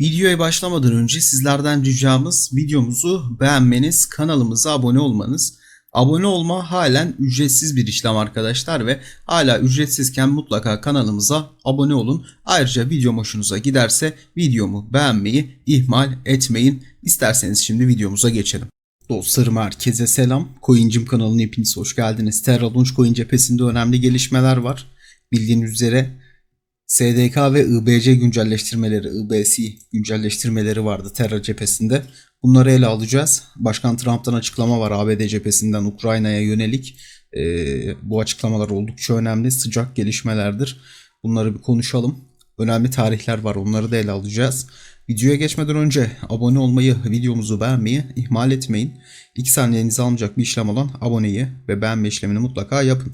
Videoya başlamadan önce sizlerden ricamız videomuzu beğenmeniz, kanalımıza abone olmanız. Abone olma halen ücretsiz bir işlem arkadaşlar ve hala ücretsizken mutlaka kanalımıza abone olun. Ayrıca videom hoşunuza giderse videomu beğenmeyi ihmal etmeyin. İsterseniz şimdi videomuza geçelim. Dostlarım herkese selam. Coincim kanalına hepiniz hoş geldiniz. Terra Launch Coin cephesinde önemli gelişmeler var. Bildiğiniz üzere SDK ve IBC güncelleştirmeleri, IBC güncelleştirmeleri vardı Terra cephesinde. Bunları ele alacağız. Başkan Trump'tan açıklama var ABD cephesinden Ukrayna'ya yönelik. Ee, bu açıklamalar oldukça önemli, sıcak gelişmelerdir. Bunları bir konuşalım. Önemli tarihler var, onları da ele alacağız. Videoya geçmeden önce abone olmayı, videomuzu beğenmeyi ihmal etmeyin. 2 saniyenizi almayacak bir işlem olan aboneyi ve beğenme işlemini mutlaka yapın.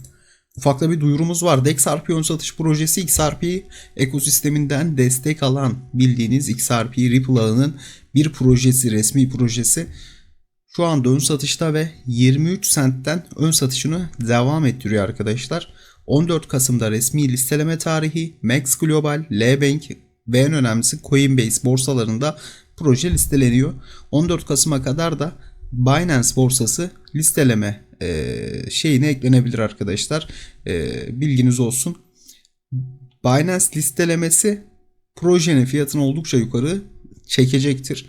Ufakta bir duyurumuz var. DexRP ön satış projesi XRP ekosisteminden destek alan bildiğiniz XRP Ripple ağının bir projesi, resmi projesi. Şu anda ön satışta ve 23 sentten ön satışını devam ettiriyor arkadaşlar. 14 Kasım'da resmi listeleme tarihi Max Global, L-Bank ve en önemlisi Coinbase borsalarında proje listeleniyor. 14 Kasım'a kadar da Binance borsası listeleme e, şeyine eklenebilir arkadaşlar. E, bilginiz olsun. Binance listelemesi projenin fiyatını oldukça yukarı çekecektir.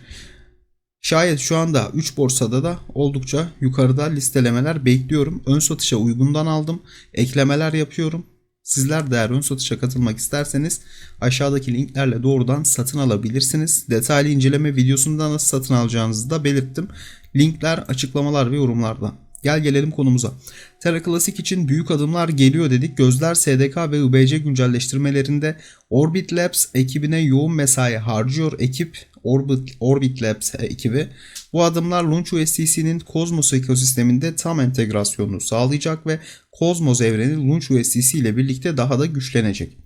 Şayet şu anda 3 borsada da oldukça yukarıda listelemeler bekliyorum. Ön satışa uygundan aldım. Eklemeler yapıyorum. Sizler de eğer ön satışa katılmak isterseniz aşağıdaki linklerle doğrudan satın alabilirsiniz. Detaylı inceleme videosunda nasıl satın alacağınızı da belirttim. Linkler açıklamalar ve yorumlarda. Gel gelelim konumuza. Terra Classic için büyük adımlar geliyor dedik. Gözler SDK ve IBC güncelleştirmelerinde Orbit Labs ekibine yoğun mesai harcıyor. Ekip Orbit, Orbit Labs ekibi bu adımlar Launch USDC'nin Cosmos ekosisteminde tam entegrasyonunu sağlayacak ve Cosmos evreni Launch USDC ile birlikte daha da güçlenecek.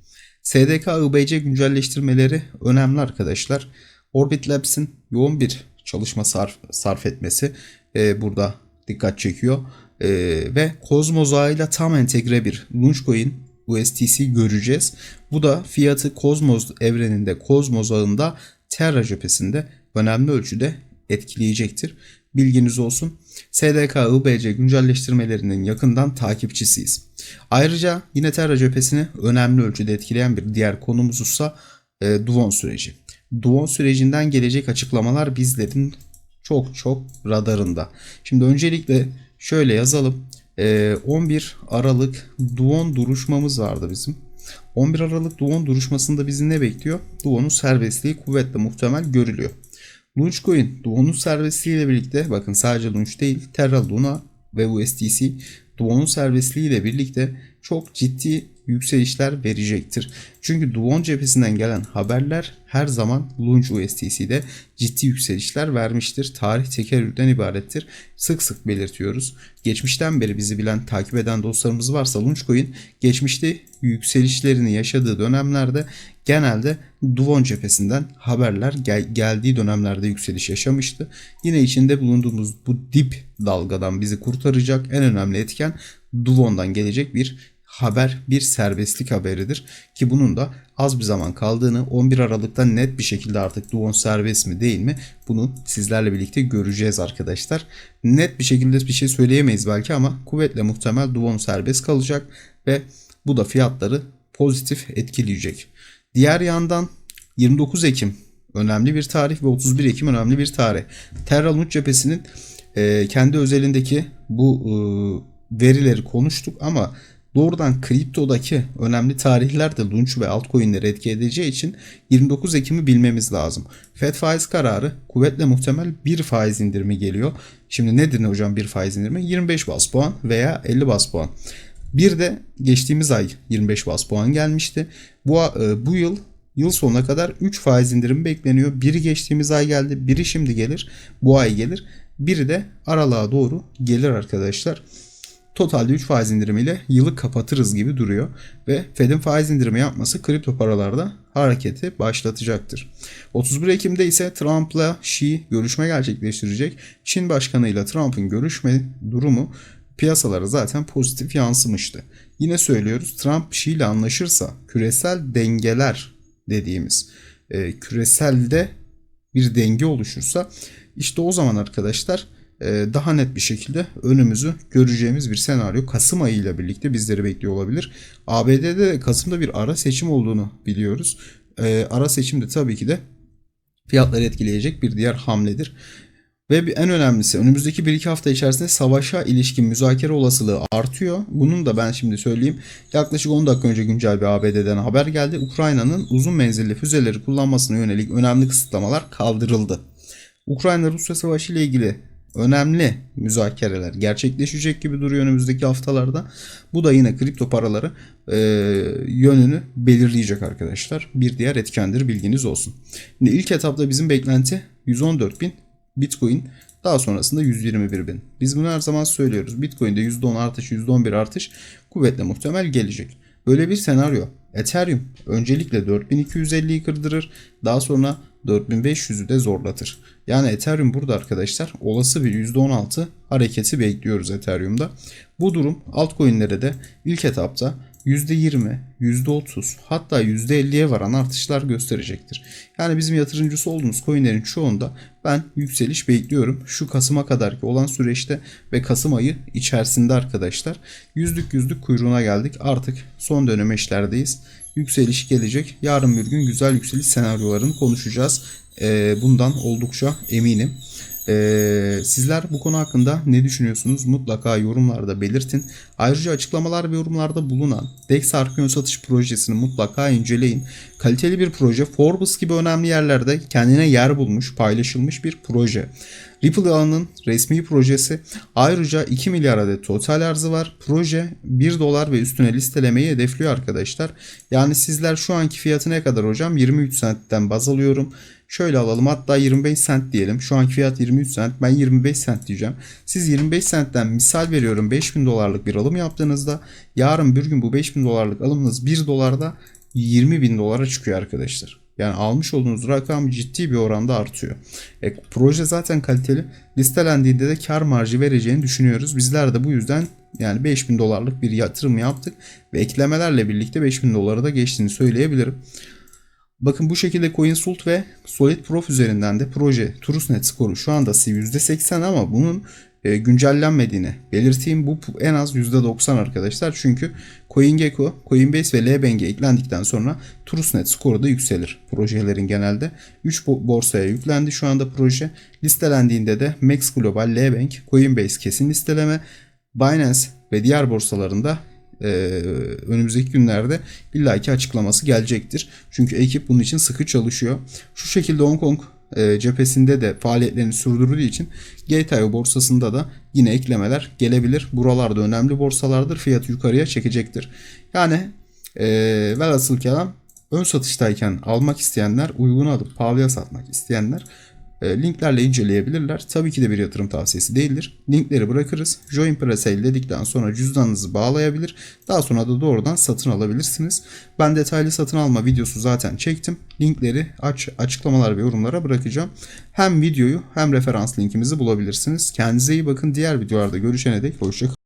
SDK IBC güncelleştirmeleri önemli arkadaşlar. Orbit Labs'in yoğun bir çalışma sarf, sarf etmesi e, burada dikkat çekiyor. E, ve Cosmos ağıyla tam entegre bir Launchcoin USDC göreceğiz. Bu da fiyatı Cosmos evreninde, Cosmos ağında Terra cephesinde önemli ölçüde etkileyecektir. Bilginiz olsun. SDK IBC güncelleştirmelerinin yakından takipçisiyiz. Ayrıca yine Terra cephesini önemli ölçüde etkileyen bir diğer konumuzsa e, Duvon süreci. Duvon sürecinden gelecek açıklamalar bizlerin çok çok radarında. Şimdi öncelikle şöyle yazalım. 11 Aralık Duon duruşmamız vardı bizim. 11 Aralık Duon duruşmasında bizi ne bekliyor? Duon'un serbestliği kuvvetle muhtemel görülüyor. Launchcoin Duon'un serbestliği ile birlikte bakın sadece Launch değil Terra Luna ve USDC Duon'un serbestliği ile birlikte çok ciddi yükselişler verecektir. Çünkü Duon cephesinden gelen haberler her zaman Launch USDC'de ciddi yükselişler vermiştir. Tarih tekerrürden ibarettir. Sık sık belirtiyoruz. Geçmişten beri bizi bilen, takip eden dostlarımız varsa Launchcoin geçmişte yükselişlerini yaşadığı dönemlerde genelde Duvon cephesinden haberler gel- geldiği dönemlerde yükseliş yaşamıştı. Yine içinde bulunduğumuz bu dip dalgadan bizi kurtaracak en önemli etken Duvon'dan gelecek bir haber bir serbestlik haberidir ki bunun da az bir zaman kaldığını 11 Aralık'ta net bir şekilde artık Duon serbest mi değil mi bunu sizlerle birlikte göreceğiz arkadaşlar. Net bir şekilde bir şey söyleyemeyiz belki ama kuvvetle muhtemel Duon serbest kalacak ve bu da fiyatları pozitif etkileyecek. Diğer yandan 29 Ekim önemli bir tarih ve 31 Ekim önemli bir tarih. Terra Launch cephesinin kendi özelindeki bu verileri konuştuk ama doğrudan kriptodaki önemli tarihler de launch ve altcoin'leri etki edeceği için 29 Ekim'i bilmemiz lazım. Fed faiz kararı kuvvetle muhtemel bir faiz indirimi geliyor. Şimdi nedir hocam bir faiz indirimi? 25 bas puan veya 50 bas puan. Bir de geçtiğimiz ay 25 bas puan gelmişti. Bu, bu yıl Yıl sonuna kadar 3 faiz indirimi bekleniyor. Biri geçtiğimiz ay geldi, biri şimdi gelir, bu ay gelir. Biri de aralığa doğru gelir arkadaşlar. Totalde 3 faiz indirimiyle yılı kapatırız gibi duruyor. Ve Fed'in faiz indirimi yapması kripto paralarda hareketi başlatacaktır. 31 Ekim'de ise Trump'la Xi görüşme gerçekleştirecek. Çin başkanıyla Trump'ın görüşme durumu piyasalara zaten pozitif yansımıştı. Yine söylüyoruz Trump Xi ile anlaşırsa küresel dengeler dediğimiz e, küreselde bir denge oluşursa işte o zaman arkadaşlar daha net bir şekilde önümüzü göreceğimiz bir senaryo Kasım ayı ile birlikte bizleri bekliyor olabilir. ABD'de de Kasım'da bir ara seçim olduğunu biliyoruz. E, Ara seçim de tabii ki de fiyatları etkileyecek bir diğer hamledir. Ve en önemlisi önümüzdeki 1-2 hafta içerisinde savaşa ilişkin müzakere olasılığı artıyor. Bunun da ben şimdi söyleyeyim. Yaklaşık 10 dakika önce güncel bir ABD'den haber geldi. Ukrayna'nın uzun menzilli füzeleri kullanmasına yönelik önemli kısıtlamalar kaldırıldı. Ukrayna-Rusya savaşı ile ilgili önemli müzakereler gerçekleşecek gibi duruyor önümüzdeki haftalarda. Bu da yine kripto paraları e, yönünü belirleyecek arkadaşlar. Bir diğer etkendir bilginiz olsun. Şimdi ilk etapta bizim beklenti 114 bin Bitcoin daha sonrasında 121 bin. Biz bunu her zaman söylüyoruz. Bitcoin'de %10 artış, %11 artış kuvvetle muhtemel gelecek. Böyle bir senaryo Ethereum öncelikle 4250'yi kırdırır. Daha sonra 4500'ü de zorlatır. Yani Ethereum burada arkadaşlar olası bir %16 hareketi bekliyoruz Ethereum'da. Bu durum altcoin'lere de ilk etapta %20, %30 hatta %50'ye varan artışlar gösterecektir. Yani bizim yatırımcısı olduğumuz coinlerin çoğunda ben yükseliş bekliyorum. Şu Kasım'a kadarki olan süreçte ve Kasım ayı içerisinde arkadaşlar yüzlük yüzlük kuyruğuna geldik. Artık son dönem işlerdeyiz. Yükseliş gelecek. Yarın bir gün güzel yükseliş senaryolarını konuşacağız. Ee, bundan oldukça eminim. Ee, sizler bu konu hakkında ne düşünüyorsunuz? Mutlaka yorumlarda belirtin. Ayrıca açıklamalar ve yorumlarda bulunan Dex Arkeon satış projesini mutlaka inceleyin. Kaliteli bir proje. Forbes gibi önemli yerlerde kendine yer bulmuş, paylaşılmış bir proje. Ripple ağının resmi projesi. Ayrıca 2 milyar adet total arzı var. Proje 1 dolar ve üstüne listelemeyi hedefliyor arkadaşlar. Yani sizler şu anki fiyatı ne kadar hocam? 23 centten baz alıyorum. Şöyle alalım hatta 25 cent diyelim. Şu anki fiyat 23 cent. Ben 25 cent diyeceğim. Siz 25 centten misal veriyorum 5000 dolarlık bir alım yaptığınızda yarın bir gün bu 5000 dolarlık alımınız 1 dolarda 20 bin dolara çıkıyor arkadaşlar. Yani almış olduğunuz rakam ciddi bir oranda artıyor. E, proje zaten kaliteli. Listelendiğinde de kar marjı vereceğini düşünüyoruz. Bizler de bu yüzden yani 5000 dolarlık bir yatırım yaptık ve eklemelerle birlikte 5000 dolara da geçtiğini söyleyebilirim. Bakın bu şekilde CoinSult ve Solid Prof üzerinden de proje Trustnet skoru şu anda %80 ama bunun e, güncellenmediğini belirteyim. Bu en az %90 arkadaşlar. Çünkü CoinGecko, Coinbase ve Lbank'e eklendikten sonra Trustnet skoru da yükselir projelerin genelde. 3 borsaya yüklendi şu anda proje. Listelendiğinde de Max Global, Lbank, Coinbase kesin listeleme, Binance ve diğer borsalarında e, önümüzdeki günlerde illaki açıklaması gelecektir. Çünkü ekip bunun için sıkı çalışıyor. Şu şekilde Hong Kong e, cephesinde de faaliyetlerini sürdürdüğü için Gate.io borsasında da yine eklemeler gelebilir. Buralarda önemli borsalardır. Fiyatı yukarıya çekecektir. Yani e, velhasıl kelam ön satıştayken almak isteyenler uygun alıp pahalıya satmak isteyenler linklerle inceleyebilirler. Tabii ki de bir yatırım tavsiyesi değildir. Linkleri bırakırız. Join Presale dedikten sonra cüzdanınızı bağlayabilir. Daha sonra da doğrudan satın alabilirsiniz. Ben detaylı satın alma videosu zaten çektim. Linkleri aç, açıklamalar ve yorumlara bırakacağım. Hem videoyu hem referans linkimizi bulabilirsiniz. Kendinize iyi bakın. Diğer videolarda görüşene dek hoşçakalın.